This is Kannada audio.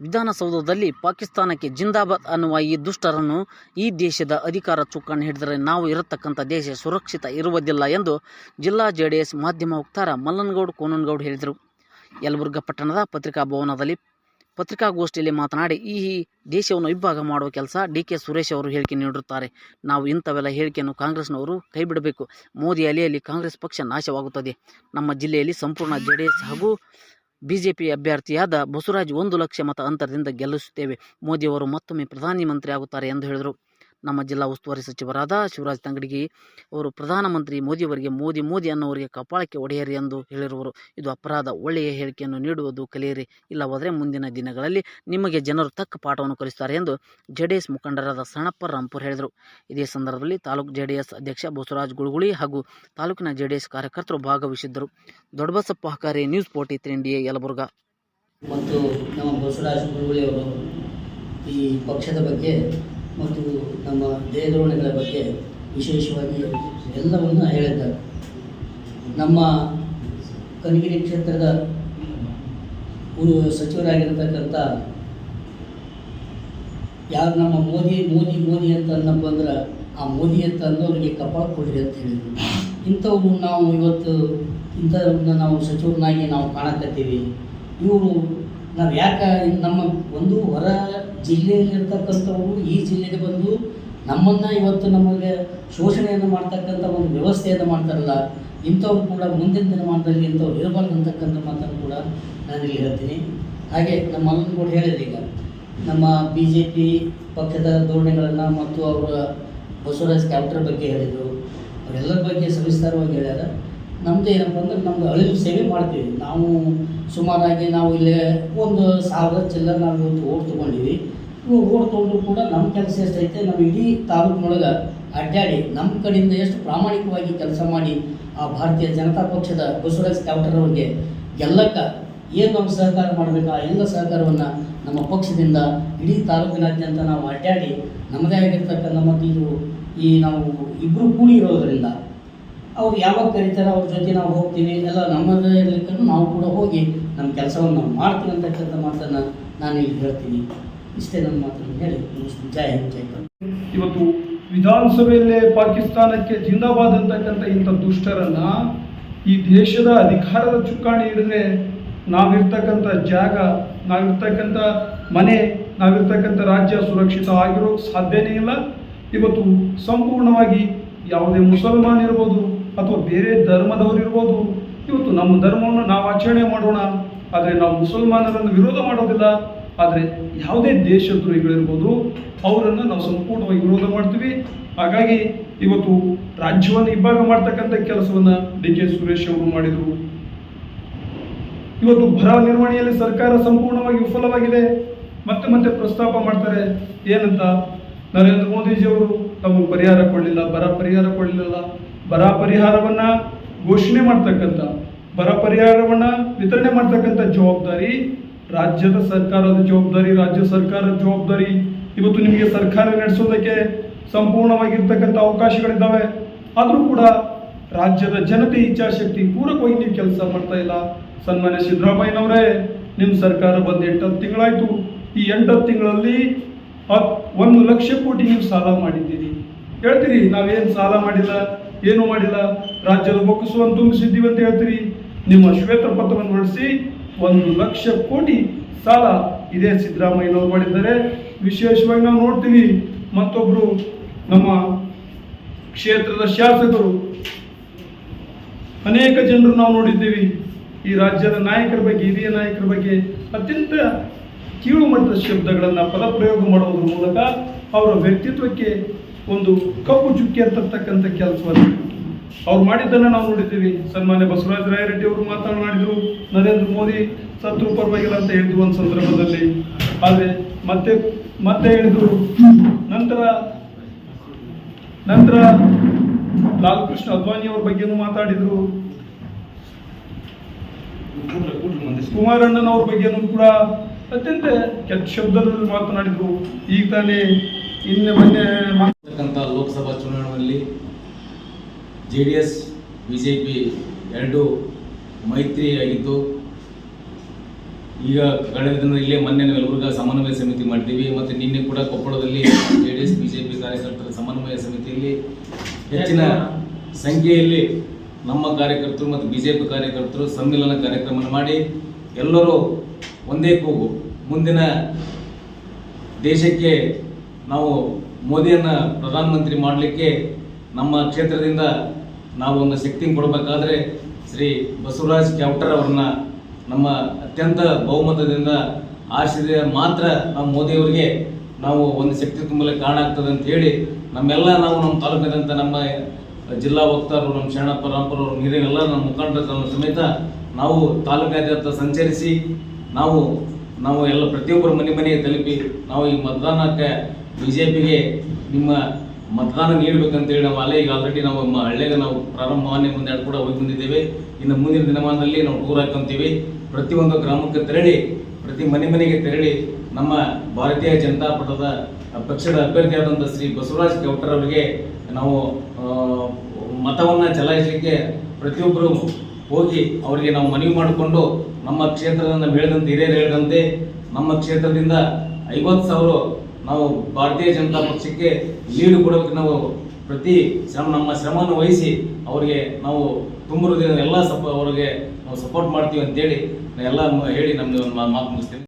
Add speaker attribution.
Speaker 1: ವಿಧಾನಸೌಧದಲ್ಲಿ ಪಾಕಿಸ್ತಾನಕ್ಕೆ ಜಿಂದಾಬಾದ್ ಅನ್ನುವ ಈ ದುಷ್ಟರನ್ನು ಈ ದೇಶದ ಅಧಿಕಾರ ಚುಕ್ಕಾಣಿ ಹಿಡಿದರೆ ನಾವು ಇರತಕ್ಕಂಥ ದೇಶ ಸುರಕ್ಷಿತ ಇರುವುದಿಲ್ಲ ಎಂದು ಜಿಲ್ಲಾ ಜೆಡಿಎಸ್ ಮಾಧ್ಯಮ ವಕ್ತಾರ ಮಲ್ಲನಗೌಡ, ಕೋನನಗೌಡ ಹೇಳಿದರು. ಯಲಬುರ್ಗ ಪಟ್ಟಣದ ಪತ್ರಿಕಾ ಭವನದಲ್ಲಿ ಪತ್ರಿಕಾಗೋಷ್ಠಿಯಲ್ಲಿ ಮಾತನಾಡಿ, ಈ ದೇಶವನ್ನು ಇಬ್ಬಾಗ ಮಾಡುವ ಕೆಲಸ ಡಿ ಕೆ ಸುರೇಶ್ ಅವರು ಹೇಳಿಕೆ ನೀಡುತ್ತಾರೆ ನಾವು ಇಂಥವೆಲ್ಲ ಹೇಳಿಕೆಯನ್ನು ಕಾಂಗ್ರೆಸ್ನವರು ಕೈಬಿಡಬೇಕು. ಮೋದಿ ಅಲೆಯಲ್ಲಿ ಕಾಂಗ್ರೆಸ್ ಪಕ್ಷ ನಾಶವಾಗುತ್ತದೆ. ನಮ್ಮ ಜಿಲ್ಲೆಯಲ್ಲಿ ಸಂಪೂರ್ಣ ಜೆಡಿಎಸ್ ಹಾಗೂ ಬಿಜೆಪಿ ಅಭ್ಯರ್ಥಿಯಾದ ಬಸವರಾಜ್ ಒಂದು ಲಕ್ಷ ಮತ ಅಂತರದಿಂದ ಗೆಲ್ಲಿಸುತ್ತೇವೆ. ಮೋದಿಯವರು ಮತ್ತೊಮ್ಮೆ ಪ್ರಧಾನಮಂತ್ರಿ ಆಗುತ್ತಾರೆ ಎಂದು ಹೇಳಿದರು. ನಮ್ಮ ಜಿಲ್ಲಾ ಉಸ್ತುವಾರಿ ಸಚಿವರಾದ ಶಿವರಾಜ್ ತಂಗಡಿಗಿ ಅವರು ಪ್ರಧಾನಮಂತ್ರಿ ಮೋದಿಯವರಿಗೆ ಮೋದಿ ಮೋದಿ ಅನ್ನೋರಿಗೆ ಕಪಾಳಕ್ಕೆ ಒಡೆಯರಿ ಎಂದು ಹೇಳಿರುವರು. ಇದು ಅಪರಾಧ. ಒಳ್ಳೆಯ ಹೇಳಿಕೆಯನ್ನು ನೀಡುವುದು ಕಲಿಯಿರಿ. ಇಲ್ಲವಾದರೆ ಮುಂದಿನ ದಿನಗಳಲ್ಲಿ ನಿಮಗೆ ಜನರು ತಕ್ಕ ಪಾಠವನ್ನು ಕಲಿಸುತ್ತಾರೆ ಎಂದು ಜೆಡಿಎಸ್ ಮುಖಂಡರಾದ ಸಣಪ್ಪ ರಾಂಪುರ್ ಹೇಳಿದರು. ಇದೇ ಸಂದರ್ಭದಲ್ಲಿ ತಾಲೂಕು ಜೆಡಿಎಸ್ ಅಧ್ಯಕ್ಷ ಬಸವರಾಜ್ ಗುಳುಗುಳಿ ಹಾಗೂ ತಾಲೂಕಿನ ಜೆಡಿಎಸ್ ಕಾರ್ಯಕರ್ತರು ಭಾಗವಹಿಸಿದ್ದರು. ದೊಡ್ಡಬಸಪ್ಪ ಹಕಾರಿ ನ್ಯೂಸ್ ಫೋರ್ಟಿ ತ್ರೀ ಯಲಬುರ್ಗಾ.
Speaker 2: ಮತ್ತು ನಮ್ಮ ಬಸವರಾಜ್ ಗುಳುಗುಳಿ ಅವರು ಈ ಪಕ್ಷದ ಬಗ್ಗೆ ಮತ್ತು ನಮ್ಮ ದೇಹದೋಣಗಳ ಬಗ್ಗೆ ವಿಶೇಷವಾಗಿ ಎಲ್ಲವನ್ನು ಹೇಳಿದ್ದಾರೆ. ನಮ್ಮ ಕನಗಿರಿ ಕ್ಷೇತ್ರದ ಸಚಿವರಾಗಿರ್ತಕ್ಕಂಥ ಯಾರು ನಮ್ಮ ಮೋದಿ ಮೋದಿ ಮೋದಿ ಅಂತ ಅನ್ನಪ್ಪ ಅಂದ್ರೆ ಆ ಮೋದಿ ಅಂತ ಅನ್ನೋರಿಗೆ ಕಪಾಳ ಕೊಡ್ರಿ ಅಂತ ಹೇಳಿದರು. ಇಂಥವ್ರು ನಾವು ಇವತ್ತು ಇಂಥವ್ರನ್ನ ನಾವು ಸಚಿವರನ್ನಾಗಿ ನಾವು ಕಾಣಕತ್ತೀವಿ. ಇವರು ನಾವು ಯಾಕೆ ನಮ್ಮ ಒಂದು ಹೊರ ಜಿಲ್ಲೆಯಲ್ಲಿರ್ತಕ್ಕಂಥವ್ರು ಈ ಜಿಲ್ಲೆಗೆ ಬಂದು ನಮ್ಮನ್ನು ಇವತ್ತು ನಮಗೆ ಶೋಷಣೆಯನ್ನು ಮಾಡ್ತಕ್ಕಂಥ ಒಂದು ವ್ಯವಸ್ಥೆಯನ್ನು ಮಾಡ್ತಾರಲ್ಲ, ಇಂಥವ್ರು ಕೂಡ ಮುಂದಿನ ದಿನಮಾನದಲ್ಲಿ ಇಂಥವ್ರು ಇರಬಾರ್ದು ಅಂತಕ್ಕಂಥ ಮಾತನ್ನು ಕೂಡ ನಾನು ಇಲ್ಲಿ ಹೇಳ್ತೀನಿ. ಹಾಗೆ ನಮ್ಮ ಕೂಡ ಹೇಳಿದೆ ಈಗ, ನಮ್ಮ ಬಿ ಜೆ ಪಿ ಪಕ್ಷದ ಧೋರಣೆಗಳನ್ನು ಮತ್ತು ಅವರ ಬಸವರಾಜ್ ಕ್ಯಾಪ್ಟರ್ ಬಗ್ಗೆ ಹೇಳಿದರು. ಅವರೆಲ್ಲರ ಬಗ್ಗೆ ಸವಿಸ್ತಾರವಾಗಿ ಹೇಳ್ಯಾರ. ನಮ್ಮದು ಏನಪ್ಪ ಅಂದ್ರೆ ನಮ್ಮದು ಅಳಿಲು ಸೇವೆ ಮಾಡ್ತೀವಿ. ನಾವು ಸುಮಾರಾಗಿ ನಾವು ಇಲ್ಲಿ ಒಂದು ಸಾವಿರ ಚಿಲ್ಲರ್ ನಾವು ಇವತ್ತು ಓಟ್ ತೊಗೊಂಡಿವಿ. ಇವು ಓಟ್ ತೊಗೊಂಡ್ರು ಕೂಡ ನಮ್ಮ ಕೆಲಸ ಎಷ್ಟೈತೆ ನಮ್ಮ ಇಡೀ ತಾಲೂಕಿನೊಳಗೆ ಅಡ್ಡಾಡಿ ನಮ್ಮ ಕಡೆಯಿಂದ ಎಷ್ಟು ಪ್ರಾಮಾಣಿಕವಾಗಿ ಕೆಲಸ ಮಾಡಿ ಆ ಭಾರತೀಯ ಜನತಾ ಪಕ್ಷದ ಬಸವರಾಜ್ ಕ್ಯಾಪ್ಟರ್ ಅವ್ರಿಗೆ ಗೆಲ್ಲಕ್ಕೆ ಏನು ನಾವು ಸಹಕಾರ ಮಾಡಬೇಕು ಆ ಎಲ್ಲ ಸಹಕಾರವನ್ನು ನಮ್ಮ ಪಕ್ಷದಿಂದ ಇಡೀ ತಾಲೂಕಿನಾದ್ಯಂತ ನಾವು ಅಡ್ಡಾಡಿ ನಮ್ಮದೇ ಆಗಿರ್ತಕ್ಕಂಥ ಮತ್ತು ಇದು ಈ ನಾವು ಇಬ್ಬರು ಕೂಡಿ ಇರೋದರಿಂದ ಅವ್ರು ಯಾವಾಗ ಕರೀತಾರೆ ಅವ್ರ ಜೊತೆ ನಾವು ಹೋಗ್ತೀವಿ, ಎಲ್ಲ ನಮ್ಮದೇ ಇರ್ಲಿಕ್ಕೂ ನಾವು ಕೂಡ ಹೋಗಿ ನಮ್ಮ ಕೆಲಸವನ್ನು ನಾವು ಮಾಡ್ತೀವಿ ಅಂತಕ್ಕಂಥ ಮಾತನ್ನು ನಾನು ಇಲ್ಲಿ ಹೇಳ್ತೀನಿ. ಇಷ್ಟೇ ನನ್ನ ಮಾತನ್ನು ಹೇಳಿ ಜಯ ಜಯ
Speaker 3: ಇವತ್ತು ವಿಧಾನಸಭೆಯಲ್ಲೇ ಪಾಕಿಸ್ತಾನಕ್ಕೆ ಜಿಂದಾಬಾದ್ ಅಂತಕ್ಕಂಥ ಇಂಥ ದುಷ್ಟರನ್ನು ಈ ದೇಶದ ಅಧಿಕಾರದ ಚುಕ್ಕಾಣಿ ಹಿಡಿದ್ರೆ ನಾವಿರ್ತಕ್ಕಂಥ ಜಾಗ, ನಾವಿರ್ತಕ್ಕಂಥ ಮನೆ, ನಾವಿರ್ತಕ್ಕಂಥ ರಾಜ್ಯ ಸುರಕ್ಷಿತ ಆಗಿರೋ ಸಾಧ್ಯನೇ ಇಲ್ಲ. ಇವತ್ತು ಸಂಪೂರ್ಣವಾಗಿ ಯಾವುದೇ ಮುಸಲ್ಮಾನ್ ಇರ್ಬೋದು ಅಥವಾ ಬೇರೆ ಧರ್ಮದವರು ಇರ್ಬೋದು, ಇವತ್ತು ನಮ್ಮ ಧರ್ಮವನ್ನು ನಾವು ಆಚರಣೆ ಮಾಡೋಣ. ಆದರೆ ನಾವು ಮುಸಲ್ಮಾನರನ್ನು ವಿರೋಧ ಮಾಡೋದಿಲ್ಲ. ಆದರೆ ಯಾವುದೇ ದೇಶದ್ರೋಹಿಗಳಿರ್ಬೋದು, ಅವರನ್ನು ನಾವು ಸಂಪೂರ್ಣವಾಗಿ ವಿರೋಧ ಮಾಡ್ತೀವಿ. ಹಾಗಾಗಿ ಇವತ್ತು ರಾಜ್ಯವನ್ನು ಇಬ್ಬಾಗ ಮಾಡ್ತಕ್ಕಂಥ ಕೆಲಸವನ್ನು ಡಿ ಕೆ ಸುರೇಶ್ ಅವರು ಮಾಡಿದರು. ಇವತ್ತು ಬರ ನಿರ್ವಹಣೆಯಲ್ಲಿ ಸರ್ಕಾರ ಸಂಪೂರ್ಣವಾಗಿ ವಿಫಲವಾಗಿದೆ. ಮತ್ತೆ ಮತ್ತೆ ಪ್ರಸ್ತಾಪ ಮಾಡ್ತಾರೆ, ಏನಂತ ನರೇಂದ್ರ ಮೋದಿಜಿಯವರು ತಮಗೆ ಪರಿಹಾರ ಕೊಡಲಿಲ್ಲ, ಬರ ಪರಿಹಾರ ಕೊಡಲಿಲ್ಲ. ಬರ ಪರಿಹಾರವನ್ನ ಘೋಷಣೆ ಮಾಡ್ತಕ್ಕಂಥ ಬರ ಪರಿಹಾರವನ್ನ ವಿತರಣೆ ಮಾಡ್ತಕ್ಕಂಥ ಜವಾಬ್ದಾರಿ ರಾಜ್ಯದ ಸರ್ಕಾರದ ಜವಾಬ್ದಾರಿ, ರಾಜ್ಯ ಸರ್ಕಾರದ ಜವಾಬ್ದಾರಿ. ಇವತ್ತು ನಿಮಗೆ ಸರ್ಕಾರ ನಡೆಸೋದಕ್ಕೆ ಸಂಪೂರ್ಣವಾಗಿರ್ತಕ್ಕಂಥ ಅವಕಾಶಗಳಿದ್ದಾವೆ. ಆದರೂ ಕೂಡ ರಾಜ್ಯದ ಜನತೆ ಇಚ್ಛಾಶಕ್ತಿ ಪೂರಕವಾಗಿ ನೀವು ಕೆಲಸ ಮಾಡ್ತಾ ಇಲ್ಲ. ಸನ್ಮಾನ್ಯ ಸಿದ್ದರಾಮಯ್ಯನವರೇ, ನಿಮ್ಮ ಸರ್ಕಾರ ಬಂದು ಎಂಟತ್ತು ತಿಂಗಳಾಯಿತು. ಈ ಎಂಟತ್ತು ತಿಂಗಳಲ್ಲಿ ಹತ್, ಒಂದು ಲಕ್ಷ ಕೋಟಿ ನೀವು ಸಾಲ ಮಾಡಿದ್ದೀರಿ. ಹೇಳ್ತೀರಿ, ನಾವೇನು ಸಾಲ ಮಾಡಿಲ್ಲ? ಏನು ಮಾಡಿಲ್ಲ? ರಾಜ್ಯದ ಬೊಕ್ಕಸವನ್ನು ತುಂಬಿಸಿದ್ದೀವಿ ಅಂತ ಹೇಳ್ತೀರಿ? ನಿಮ್ಮ ಶ್ವೇತ ಪತ್ರವನ್ನು ಹೊರಡಿಸಿ ಒಂದು ಲಕ್ಷ ಕೋಟಿ ಸಾಲ ಇದೇ ಸಿದ್ದರಾಮಯ್ಯನವರು ಮಾಡಿದ್ದಾರೆ. ವಿಶೇಷವಾಗಿ ನಾವು ನೋಡ್ತೀವಿ ಮತ್ತೊಬ್ಬರು ನಮ್ಮ ಕ್ಷೇತ್ರದ ಶಾಸಕರು. ಅನೇಕ ಜನರು ನಾವು ನೋಡಿದ್ದೀವಿ. ಈ ರಾಜ್ಯದ ನಾಯಕರ ಬಗ್ಗೆ, ಹಿರಿಯ ನಾಯಕರ ಬಗ್ಗೆ ಅತ್ಯಂತ ಕೀಳು ಮಟ್ಟದ ಶಬ್ದಗಳನ್ನು ಪದಪ್ರಯೋಗ ಮಾಡುವುದರ ಮೂಲಕ ಅವರ ವ್ಯಕ್ತಿತ್ವಕ್ಕೆ ಒಂದು ಕಪ್ಪು ಚುಕ್ಕಿ ಅಂತಕ್ಕಂಥ ಕೆಲಸವನ್ನು ಅವ್ರು ಮಾಡಿದ್ದನ್ನು ನಾವು ನೋಡಿದ್ದೀವಿ. ಸನ್ಮಾನ್ಯ ಬಸವರಾಜ ರಾಯರೆಡ್ಡಿ ಅವರು ಮಾತನಾಡಿದರು ನರೇಂದ್ರ ಮೋದಿ ಸತ್ರು ಪರವಾಗಿಲ್ಲ ಅಂತ ಹೇಳಿದ್ರು ಒಂದು ಸಂದರ್ಭದಲ್ಲಿ. ಆದರೆ ಮತ್ತೆ ಮತ್ತೆ ಹೇಳಿದ್ರು ನಂತರ ನಂತರ ಲಾಲ್ ಕೃಷ್ಣ ಅದ್ವಾನಿ ಅವ್ರ ಬಗ್ಗೆನೂ ಮಾತಾಡಿದ್ರು. ಕುಮಾರಣ್ಣನವ್ರ ಬಗ್ಗೆನೂ ಕೂಡ ಅತ್ಯಂತ ಕೆಟ್ಟ ಶಬ್ದದಲ್ಲಿ ಮಾತನಾಡಿದ್ರು. ಈಗ ತಾನೇ ಇನ್ನು ಮೊನ್ನೆ
Speaker 4: ಮಾಡ್ತಕ್ಕಂಥ ಲೋಕಸಭಾ ಚುನಾವಣೆಯಲ್ಲಿ J D S B J P ಎರಡು ಮೈತ್ರಿಯಾಗಿದ್ದು,
Speaker 5: ಈಗ ಕಳೆದ ದಿನ ಇಲ್ಲೇ ಮೊನ್ನೆ ನಾವು ಸಮನ್ವಯ ಸಮಿತಿ ಮಾಡಿದ್ದೀವಿ. ಮತ್ತು ನಿನ್ನೆ ಕೂಡ ಕೊಪ್ಪಳದಲ್ಲಿ ಜೆ ಡಿ ಎಸ್ ಬಿಜೆಪಿ ಕಾರ್ಯಕರ್ತರ ಸಮನ್ವಯ ಸಮಿತಿಯಲ್ಲಿ ಹೆಚ್ಚಿನ ಸಂಖ್ಯೆಯಲ್ಲಿ ನಮ್ಮ ಕಾರ್ಯಕರ್ತರು ಮತ್ತು ಬಿಜೆಪಿ ಕಾರ್ಯಕರ್ತರು ಸಮ್ಮಿಲನ ಕಾರ್ಯಕ್ರಮ ಮಾಡಿ ಎಲ್ಲರೂ ಒಂದೇ ಕೂಗು. ಮುಂದಿನ ದೇಶಕ್ಕೆ ನಾವು ಮೋದಿಯನ್ನು ಪ್ರಧಾನಮಂತ್ರಿ ಮಾಡಲಿಕ್ಕೆ ನಮ್ಮ ಕ್ಷೇತ್ರದಿಂದ ನಾವು ಒಂದು ಶಕ್ತಿ ಕೊಡಬೇಕಾದ್ರೆ ಶ್ರೀ ಬಸವರಾಜ್ ಕ್ಯಾಪ್ಟರ್ ಅವ್ರನ್ನ ನಮ್ಮ ಅತ್ಯಂತ ಬಹುಮತದಿಂದ ಆರಿಸಿದ್ರೆ ಮಾತ್ರ ನಾವು ಮೋದಿಯವರಿಗೆ ನಾವು ಒಂದು ಶಕ್ತಿ ತುಂಬಲು ಕಾರಣ ಆಗ್ತದೆ ಅಂತ ಹೇಳಿ ನಮ್ಮೆಲ್ಲ ನಾವು ನಮ್ಮ ತಾಲೂಕಿನಂತ ನಮ್ಮ ಜಿಲ್ಲಾ ವಕ್ತಾರರು ನಮ್ಮ ಶರಣಪ್ಪ ರಾಮಪುರ ಅವರು ಹಿರಿಯರೆಲ್ಲ ನಮ್ಮ ಮುಖಂಡರ ಸಮೇತ ನಾವು ತಾಲೂಕಾದ್ಯಂತ ಸಂಚರಿಸಿ ನಾವು ನಾವು ಎಲ್ಲ ಪ್ರತಿಯೊಬ್ಬರು ಮನೆ ಮನೆಗೆ ತಲುಪಿ ನಾವು ಈ ಮತದಾನಕ್ಕೆ ಬಿ ಜೆ ಪಿಗೆ ನಿಮ್ಮ ಮತದಾನ ನೀಡಬೇಕಂತೇಳಿ ನಾವು ಅಲ್ಲೇ ಈಗ ಆಲ್ರೆಡಿ ನಾವು ನಮ್ಮ ಹಳ್ಳಿಗೆ ನಾವು ಪ್ರಾರಂಭ ಮಾನ್ಯ ಮುಂದೆ ಕೂಡ ಹೋಗಿ ಬಂದಿದ್ದೇವೆ. ಇನ್ನು ಮುಂದಿನ ದಿನಮಾನದಲ್ಲಿ ನಾವು ಟೂರ್ ಹಾಕೊಂತೀವಿ. ಪ್ರತಿಯೊಂದು ಗ್ರಾಮಕ್ಕೆ ತೆರಳಿ, ಪ್ರತಿ ಮನೆ ಮನೆಗೆ ತೆರಳಿ ನಮ್ಮ ಭಾರತೀಯ ಜನತಾ ಪಕ್ಷದ ಪಕ್ಷದ ಅಭ್ಯರ್ಥಿಯಾದಂಥ ಶ್ರೀ ಬಸವರಾಜ್ ಕೌಟರ್ ನಾವು ಮತವನ್ನ ಚಲಾಯಿಸಲಿಕ್ಕೆ ಪ್ರತಿಯೊಬ್ಬರು ಹೋಗಿ ಅವರಿಗೆ ನಾವು ಮನವಿ ಮಾಡಿಕೊಂಡು ನಮ್ಮ ಕ್ಷೇತ್ರದಿಂದ ಹೇಳಿದಂತೆ ಹಿರಿಯರು ಹೇಳಿದಂತೆ ನಮ್ಮ ಕ್ಷೇತ್ರದಿಂದ ಐವತ್ತು ಸಾವಿರ ನಾವು ಭಾರತೀಯ ಜನತಾ ಪಕ್ಷಕ್ಕೆ ಲೀಡ್ ಕೊಡೋಕೆ ನಾವು ಪ್ರತಿ ಶ್ರಮ, ನಮ್ಮ ಶ್ರಮವನ್ನು ವಹಿಸಿ ಅವರಿಗೆ ನಾವು ತುಂಬ ಎಲ್ಲ ಸಪ, ಅವರಿಗೆ ನಾವು ಸಪೋರ್ಟ್ ಮಾಡ್ತೀವಿ ಅಂತೇಳಿ ಎಲ್ಲ ಹೇಳಿ ನಮ್ಮದು ಮಾತು ಮುಗಿಸ್ತೇನೆ.